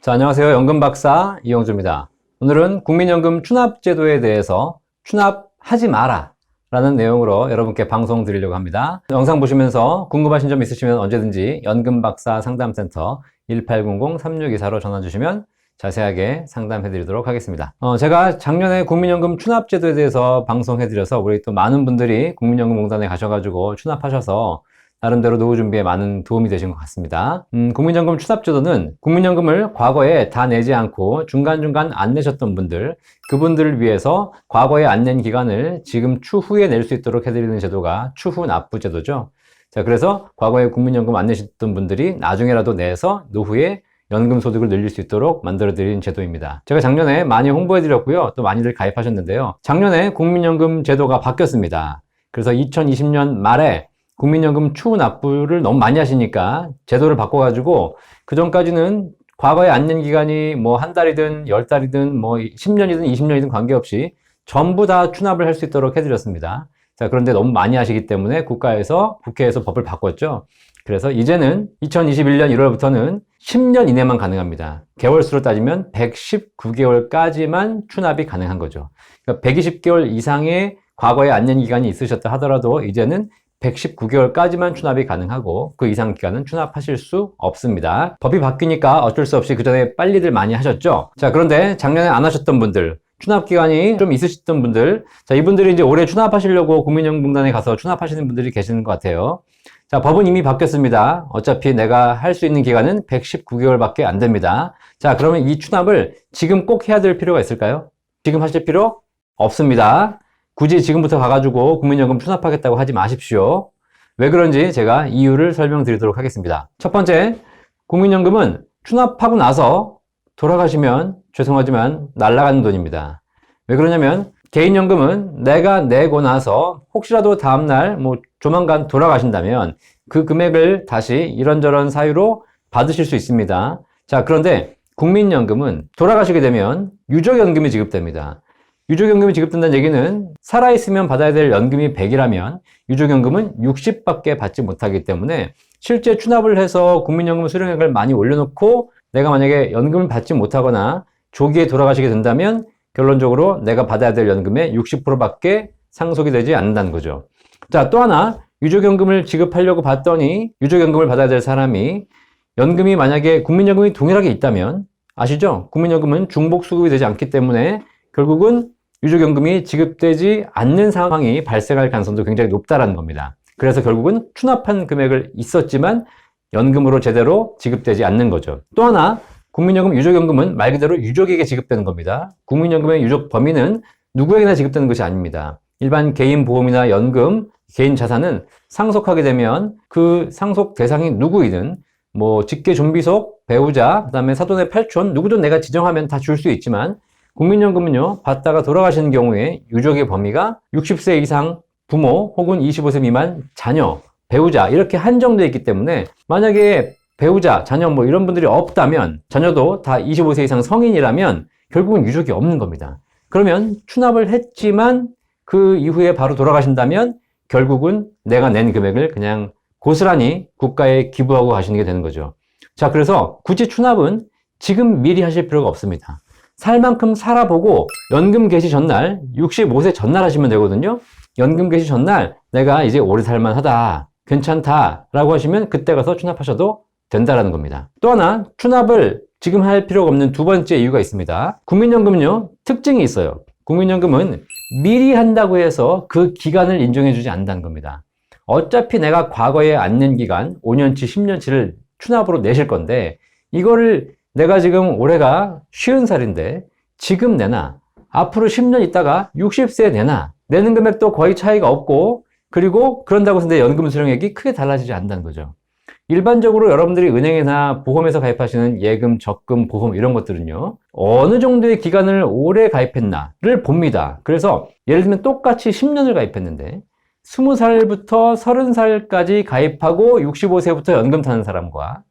자, 안녕하세요. 연금박사 이영주입니다. 오늘은 국민연금 추납제도에 대해서 추납하지 마라 라는 내용으로 여러분께 방송 드리려고 합니다. 영상 보시면서 궁금하신 점 있으시면 언제든지 연금박사 상담센터 1800-3624로 전화 주시면 자세하게 상담해 드리도록 하겠습니다. 어, 제가 작년에 국민연금 추납제도에 대해서 방송해 드려서 우리 또 많은 분들이 국민연금공단에 가셔가지고 추납하셔서 나름대로 노후 준비에 많은 도움이 되신 것 같습니다. 음, 국민연금 추납제도는 국민연금을 과거에 다 내지 않고 중간중간 안 내셨던 분들, 그분들을 위해서 과거에 안 낸 기간을 지금 추후에 낼 수 있도록 해드리는 제도가 추후 납부 제도죠. 자, 그래서 과거에 국민연금 안 내셨던 분들이 나중에라도 내서 노후에 연금 소득을 늘릴 수 있도록 만들어 드린 제도입니다. 제가 작년에 많이 홍보해 드렸고요. 또 많이들 가입하셨는데요. 작년에 국민연금 제도가 바뀌었습니다. 그래서 2020년 말에 국민연금 추후 납부를 너무 많이 하시니까 제도를 바꿔가지고 그 전까지는 과거에 안낸 기간이 뭐 한 달이든 열 달이든 뭐 10년이든 20년이든 관계없이 전부 다 추납을 할 수 있도록 해드렸습니다. 자, 그런데 너무 많이 하시기 때문에 국가에서, 국회에서 법을 바꿨죠. 그래서 이제는 2021년 1월부터는 10년 이내만 가능합니다. 개월수로 따지면 119개월까지만 추납이 가능한 거죠. 그러니까 120개월 이상의 과거에 안낸 기간이 있으셨다 하더라도 이제는 119개월까지만 추납이 가능하고 그 이상 기간은 추납하실 수 없습니다. 법이 바뀌니까 어쩔 수 없이 그 전에 빨리들 많이 하셨죠. 자, 그런데 작년에 안 하셨던 분들, 추납 기간이 좀 있으셨던 분들, 자, 이분들이 이제 올해 추납하시려고 국민연금공단에 가서 추납하시는 분들이 계시는 것 같아요. 자, 법은 이미 바뀌었습니다. 어차피 내가 할 수 있는 기간은 119개월밖에 안 됩니다. 자, 그러면 이 추납을 지금 꼭 해야 될 필요가 있을까요? 지금 하실 필요 없습니다. 굳이 지금부터 가가지고 국민연금 추납하겠다고 하지 마십시오. 왜 그런지 제가 이유를 설명드리도록 하겠습니다. 첫 번째, 국민연금은 추납하고 나서 돌아가시면 죄송하지만 날라가는 돈입니다. 왜 그러냐면 개인연금은 내가 내고 나서 혹시라도 다음날 뭐 조만간 돌아가신다면 그 금액을 다시 이런저런 사유로 받으실 수 있습니다. 자, 그런데 국민연금은 돌아가시게 되면 유족연금이 지급됩니다. 유족연금이 지급된다는 얘기는 살아있으면 받아야 될 연금이 100이라면 유족연금은 60밖에 받지 못하기 때문에 실제 추납을 해서 국민연금 수령액을 많이 올려놓고 내가 만약에 연금을 받지 못하거나 조기에 돌아가시게 된다면 결론적으로 내가 받아야 될 연금의 60%밖에 상속이 되지 않는다는 거죠. 자, 또 하나 유족연금을 지급하려고 봤더니 유족연금을 받아야 될 사람이 연금이 만약에 국민연금이 동일하게 있다면 아시죠? 국민연금은 중복 수급이 되지 않기 때문에 결국은 유족연금이 지급되지 않는 상황이 발생할 가능성도 굉장히 높다라는 겁니다. 그래서 결국은 추납한 금액을 있었지만 연금으로 제대로 지급되지 않는 거죠. 또 하나 국민연금 유족연금은 말 그대로 유족에게 지급되는 겁니다. 국민연금의 유족 범위는 누구에게나 지급되는 것이 아닙니다. 일반 개인 보험이나 연금, 개인 자산은 상속하게 되면 그 상속 대상이 누구이든 뭐 직계 좀비속, 배우자, 그다음에 사돈의 팔촌 누구든 내가 지정하면 다 줄 수 있지만 국민연금은요, 받다가 돌아가시는 경우에 유족의 범위가 60세 이상 부모 혹은 25세 미만 자녀, 배우자 이렇게 한정되어 있기 때문에 만약에 배우자, 자녀 뭐 이런 분들이 없다면 자녀도 다 25세 이상 성인이라면 결국은 유족이 없는 겁니다. 그러면 추납을 했지만 그 이후에 바로 돌아가신다면 결국은 내가 낸 금액을 그냥 고스란히 국가에 기부하고 가시는 게 되는 거죠. 자, 그래서 굳이 추납은 지금 미리 하실 필요가 없습니다. 살 만큼 살아보고 연금 개시 전날 65세 전날 하시면 되거든요. 연금 개시 전날 내가 이제 오래 살만 하다, 괜찮다 라고 하시면 그때 가서 추납하셔도 된다라는 겁니다. 또 하나 추납을 지금 할 필요가 없는 두 번째 이유가 있습니다. 국민연금은요 특징이 있어요. 국민연금은 미리 한다고 해서 그 기간을 인정해 주지 않는다는 겁니다. 어차피 내가 과거에 안 낸 기간 5년치, 10년치를 추납으로 내실 건데 이거를 내가 지금 올해가 50살인데 지금 내나 앞으로 10년 있다가 60세에 내나 내는 금액도 거의 차이가 없고 그리고 그런다고 해서 내 연금 수령액이 크게 달라지지 않는다는 거죠. 일반적으로 여러분들이 은행이나 보험에서 가입하시는 예금, 적금, 보험 이런 것들은요. 어느 정도의 기간을 오래 가입했나를 봅니다. 그래서 예를 들면 똑같이 10년을 가입했는데 20살부터 30살까지 가입하고 65세부터 연금 타는 사람과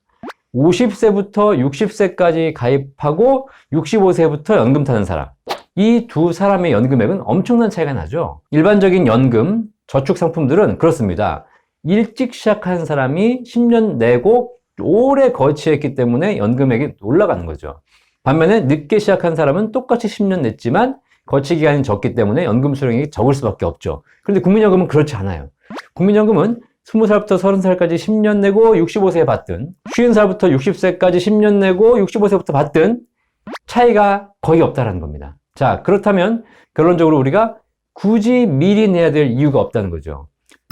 50세부터 60세까지 가입하고 65세부터 연금 타는 사람. 이 두 사람의 연금액은 엄청난 차이가 나죠. 일반적인 연금, 저축 상품들은 그렇습니다. 일찍 시작한 사람이 10년 내고 오래 거치했기 때문에 연금액이 올라가는 거죠. 반면에 늦게 시작한 사람은 똑같이 10년 냈지만 거치 기간이 적기 때문에 연금 수령액이 적을 수밖에 없죠. 그런데 국민연금은 그렇지 않아요. 국민연금은 20살부터 30살까지 10년 내고 65세에 받든 50살부터 60세까지 10년 내고 65세부터 받든 차이가 거의 없다라는 겁니다. 자, 그렇다면 결론적으로 우리가 굳이 미리 내야 될 이유가 없다는 거죠.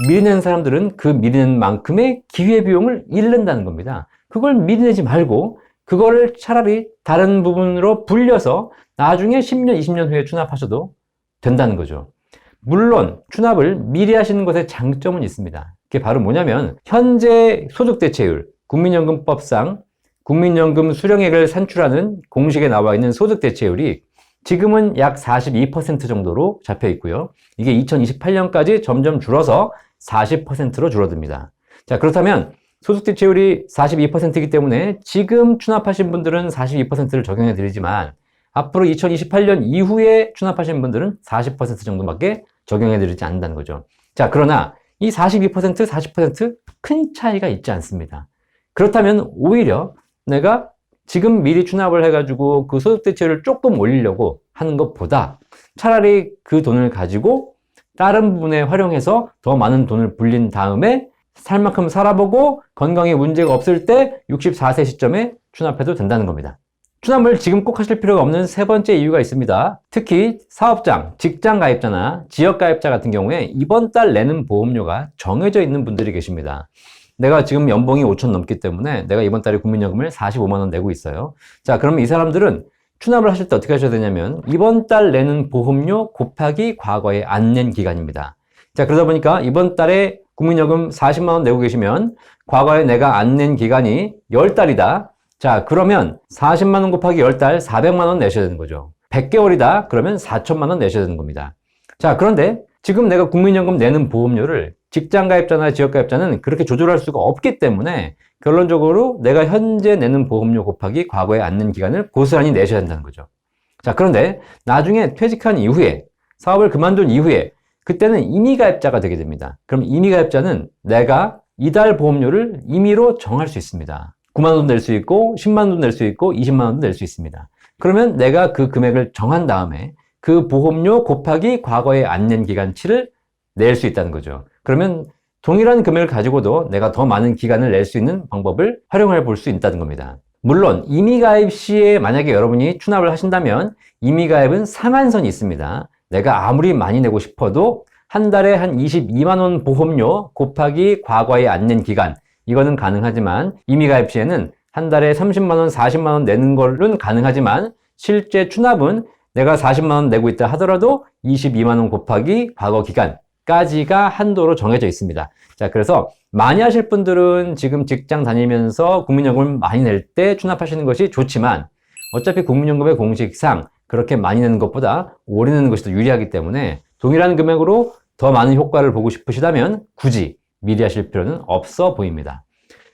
미리 낸 사람들은 그 미리 낸 만큼의 기회비용을 잃는다는 겁니다. 그걸 미리 내지 말고 그거를 차라리 다른 부분으로 불려서 나중에 10년, 20년 후에 추납하셔도 된다는 거죠. 물론 추납을 미리 하시는 것에 장점은 있습니다. 그게 바로 뭐냐면 현재 소득 대체율, 국민연금법상 국민연금 수령액을 산출하는 공식에 나와 있는 소득 대체율이 지금은 약 42% 정도로 잡혀 있고요. 이게 2028년까지 점점 줄어서 40%로 줄어듭니다. 자, 그렇다면 소득 대체율이 42%이기 때문에 지금 추납하신 분들은 42%를 적용해 드리지만 앞으로 2028년 이후에 추납하신 분들은 40% 정도밖에 적용해 드리지 않는다는 거죠. 자, 그러나 이 42%, 40%큰 차이가 있지 않습니다. 그렇다면 오히려 내가 지금 미리 추납을 해가지고 그 소득 대체율을 조금 올리려고 하는 것보다 차라리 그 돈을 가지고 다른 부분에 활용해서 더 많은 돈을 불린 다음에 살 만큼 살아보고 건강에 문제가 없을 때 64세 시점에 추납해도 된다는 겁니다. 추납을 지금 꼭 하실 필요가 없는 세 번째 이유가 있습니다. 특히 사업장, 직장 가입자나 지역 가입자 같은 경우에 이번 달 내는 보험료가 정해져 있는 분들이 계십니다. 내가 지금 연봉이 5천 넘기 때문에 내가 이번 달에 국민연금을 45만 원 내고 있어요. 자, 그러면 이 사람들은 추납을 하실 때 어떻게 하셔야 되냐면 이번 달 내는 보험료 곱하기 과거에 안 낸 기간입니다. 자, 그러다 보니까 이번 달에 국민연금 40만 원 내고 계시면 과거에 내가 안 낸 기간이 10달이다. 자, 그러면 40만 원 곱하기 10달 400만 원 내셔야 되는 거죠. 100개월이다. 그러면 4천만 원 내셔야 되는 겁니다. 자, 그런데 지금 내가 국민연금 내는 보험료를 직장 가입자나 지역 가입자는 그렇게 조절할 수가 없기 때문에 결론적으로 내가 현재 내는 보험료 곱하기 과거에 앉는 기간을 고스란히 내셔야 한다는 거죠. 자, 그런데 나중에 퇴직한 이후에 사업을 그만둔 이후에 그때는 임의 가입자가 되게 됩니다. 그럼 임의 가입자는 내가 이달 보험료를 임의로 정할 수 있습니다. 9만 원낼수 있고 10만 원낼수 있고 20만 원도 낼 수 있습니다. 그러면 내가 그 금액을 정한 다음에 그 보험료 곱하기 과거에 안 낸 기간치를 낼 수 있다는 거죠. 그러면 동일한 금액을 가지고도 내가 더 많은 기간을 낼 수 있는 방법을 활용해 볼 수 있다는 겁니다. 물론 임의가입 시에 만약에 여러분이 추납을 하신다면 임의가입은 상한선이 있습니다. 내가 아무리 많이 내고 싶어도 한 달에 한 22만 원 보험료 곱하기 과거에 안 낸 기간 이거는 가능하지만 임의가입 시에는 한 달에 30만 원, 40만 원 내는 걸는 가능하지만 실제 추납은 내가 40만 원 내고 있다 하더라도 22만 원 곱하기 과거 기간 까지가 한도로 정해져 있습니다. 자, 그래서 많이 하실 분들은 지금 직장 다니면서 국민연금을 많이 낼 때 추납하시는 것이 좋지만 어차피 국민연금의 공식상 그렇게 많이 내는 것보다 오래 내는 것이 더 유리하기 때문에 동일한 금액으로 더 많은 효과를 보고 싶으시다면 굳이 미리 하실 필요는 없어 보입니다.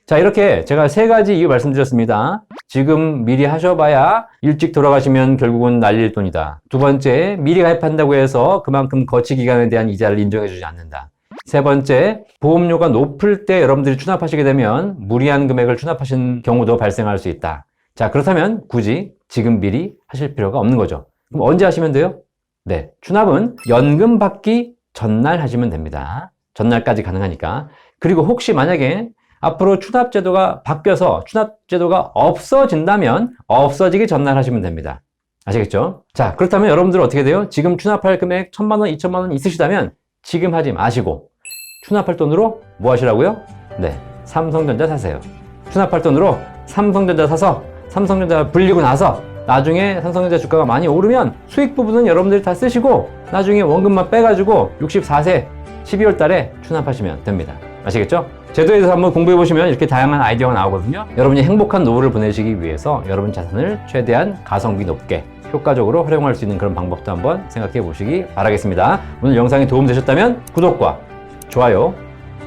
자, 이렇게 제가 세 가지 이유 말씀드렸습니다. 지금 미리 하셔봐야 일찍 돌아가시면 결국은 날릴 돈이다. 두 번째, 미리 가입한다고 해서 그만큼 거치 기간에 대한 이자를 인정해주지 않는다. 세 번째, 보험료가 높을 때 여러분들이 추납하시게 되면 무리한 금액을 추납하신 경우도 발생할 수 있다. 자, 그렇다면 굳이 지금 미리 하실 필요가 없는 거죠. 그럼 언제 하시면 돼요? 네, 추납은 연금 받기 전날 하시면 됩니다. 전날까지 가능하니까. 그리고 혹시 만약에 앞으로 추납제도가 바뀌어서 추납제도가 없어진다면 없어지기 전날 하시면 됩니다. 아시겠죠? 자, 그렇다면 여러분들 은 어떻게 돼요? 지금 추납할 금액 1000만원, 2000만원 있으시다면 지금 하지 마시고 추납할 돈으로 뭐 하시라고요? 네, 삼성전자 사세요. 추납할 돈으로 삼성전자 사서 삼성전자 불리고 나서 나중에 삼성전자 주가가 많이 오르면 수익 부분은 여러분들이 다 쓰시고 나중에 원금만 빼가지고 64세 12월 달에 추납하시면 됩니다. 아시겠죠? 제도에 대해서 한번 공부해 보시면 이렇게 다양한 아이디어가 나오거든요. 여러분이 행복한 노후를 보내시기 위해서 여러분 자산을 최대한 가성비 높게 효과적으로 활용할 수 있는 그런 방법도 한번 생각해 보시기 바라겠습니다. 오늘 영상이 도움되셨다면 구독과 좋아요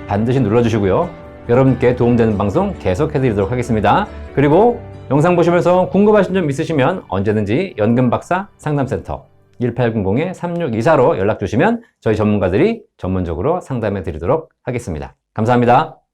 반드시 눌러주시고요. 여러분께 도움되는 방송 계속 해드리도록 하겠습니다. 그리고 영상 보시면서 궁금하신 점 있으시면 언제든지 연금박사 상담센터 1800-3624로 연락 주시면 저희 전문가들이 전문적으로 상담해 드리도록 하겠습니다. 감사합니다.